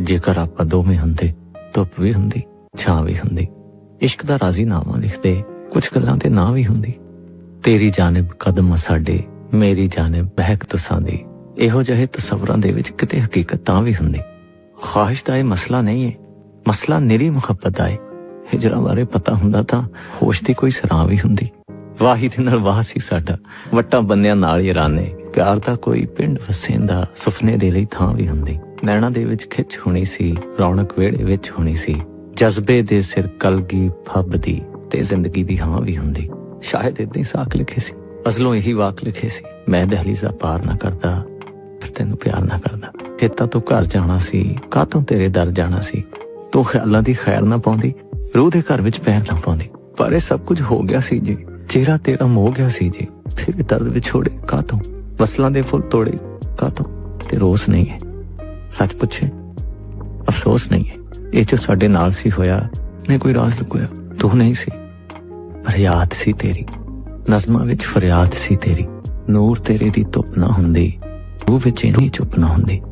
ਜੇਕਰ ਆਪਾਂ ਦੋਵੇਂ ਹੁੰਦੇ, ਧੁੱਪ ਵੀ ਹੁੰਦੀ, ਛਾਂ ਵੀ ਹੁੰਦੀ, ਇਸ਼ਕ ਦਾ ਰਾਜ਼ੀਨਾਮਾ ਲਿਖਦੇ ਕੁਝ ਗੱਲਾਂ ਤੇ ਨਾ ਵੀ ਹੁੰਦੀ। ਤੇਰੀ ਜਾਨਬ ਕਦਮ ਆ ਸਾਡੇ, ਮੇਰੀ ਜਾਨਬ ਬਹਿਕ ਤੁਸਾਂ ਦੀ। ਇਹੋ ਜਿਹੇ ਤਸਵਰਾਂ ਦੇ ਵਿੱਚ ਕਿਤੇ ਹਕੀਕਤ ਤਾਂ ਵੀ ਹੁੰਦੀ। ਖਾਹਿਸ਼ ਦਾ ਇਹ ਮਸਲਾ ਨਹੀਂ ਹੈ ਮਸਲਾ ਨਿਰੀ ਮੁਹੱਬਤ ਦਾ ਹੈ ਹਿਜਰਾ ਬਾਰੇ ਪਤਾ ਹੁੰਦਾ ਤਾਂ ਹੋਸ਼ ਦੀ ਕੋਈ ਸਰਾਂ ਵੀ ਹੁੰਦੀ। ਵਾਹੀ ਦੇ ਨਾਲ ਵਾਹ ਸੀ ਸਾਡਾ। ਵੱਟਾਂ ਬੰਨਿਆ ਨਾਲ ਹੀ ਰਾਨੇ। ਪਿਆਰ ਦਾ ਕੋਈ ਪਿੰਡ ਵਸੇਂਦਾ ਸੁਪਨੇ ਦੇ ਲਈ ਥਾਂ ਵੀ ਹੁੰਦੀ। ਨੈਣਾ ਦੇ ਵਿੱਚ ਖਿੱਚ ਹੋਣੀ ਸੀ, ਰੌਣਕ ਵੇੜੇ ਵਿੱਚ ਹੋਣੀ ਸੀ। ਜਜ਼ਬੇ ਦੇ ਸਿਰ ਕਲਗੀ ਫੱਬਦੀ ਤੇ ਜ਼ਿੰਦਗੀ ਦੀ ਹਾਂ ਵੀ ਹੁੰਦੀ। ਸ਼ਾਇਦ ਇਦਾਂ ਹੀ ਸਾਖ ਲਿਖੇ ਸੀ। ਅਸਲੋਂ ਇਹੀ ਵਾਕ ਲਿਖੇ ਸੀ, ਮੈਂ ਦਹਲੀਜ਼ਾ ਪਾਰ ਨਾ ਕਰਦਾ, ਫਿਰ ਤੈਨੂੰ ਪਿਆਰ ਨਾ ਕਰਦਾ। ਖੇਤਾਂ ਤੋਂ ਘਰ ਜਾਣਾ ਸੀ, ਕਾਹਤੋਂ ਤੇਰੇ ਦਰ ਜਾਣਾ ਸੀ? ਤੂੰ ਖਿਆਲਾਂ ਦੀ ਖੈਰ ਨਾ ਪਾਉਂਦੀ, ਰੂਹ ਦੇ ਘਰ ਵਿੱਚ ਪੈਰ ਨਾ ਪਾਉਂਦੀ। ਪਰ ਇਹ ਸਭ ਕੁਝ ਹੋ ਗਿਆ ਸੀ ਜੀ। ਚਿਹਰਾ ਤੇਰਾ ਮੋ ਗਿਆ ਸੀ ਜੀ। ਫਿਰ ਇਹ ਦਰਦ ਵਿਛੋੜੇ ਕਾਹਤੋਂ? ਵਸਲਾਂ ਦੇ ਫੁੱਲ ਤੋੜੇ ਕਾਹਤੋਂ? ਤੇ ਰੋਸ ਨਹੀਂ ਹੈ। ਸੱਚ ਪੁੱਛੇ ਅਫਸੋਸ ਨਹੀਂ ਹੈ। ਇਹ ਜੋ ਸਾਡੇ ਨਾਲ ਸੀ ਹੋਇਆ ਨੇ ਕੋਈ ਰਾਜ਼ ਲੁਕੋਇਆ। ਤੂੰ ਨਹੀਂ ਸੀ। ਫਰਿਆਦ ਸੀ ਤੇਰੀ। ਨਜ਼ਮਾਂ ਵਿੱਚ ਫਰਿਆਦ ਸੀ ਤੇਰੀ। ਨੂਰ ਤੇਰੇ ਦੀ ਧੁੱਪ ਨਾ ਹੁੰਦੀ। ਰੂਹ ਵਿੱਚ ਨਹੀਂ ਚੁੱਪ ਨਾ ਹੁੰਦੀ।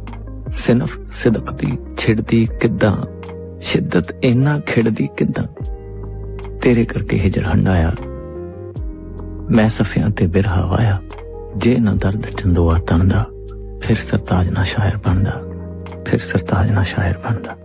ਸਿਨਫ ਸਿਦਕ ਦੀ ਛਿੜਦੀ ਕਿੱਦਾਂ? ਸ਼ਿੱਦਤ ਇੰਨਾ ਖਿੜਦੀ ਕਿੱਦਾਂ? ਤੇਰੇ ਕਰਕੇ ਹਿਜਰ ਹੰਡਾਇਆ ਮੈਂ ਸਫਿਆਂ ਤੇ ਬਿਰਹਾ ਵਾਇਆ। ਜੇ ਨਾ ਦਰਦ ਚੰਦੋਆ ਤਣਦਾ, ਫਿਰ ਸਰਤਾਜ ਨਾ ਸ਼ਾਇਰ ਬਣਦਾ। ਫਿਰ ਸਰਤਾਜ ਨਾ ਸ਼ਾਇਰ ਬਣਦਾ।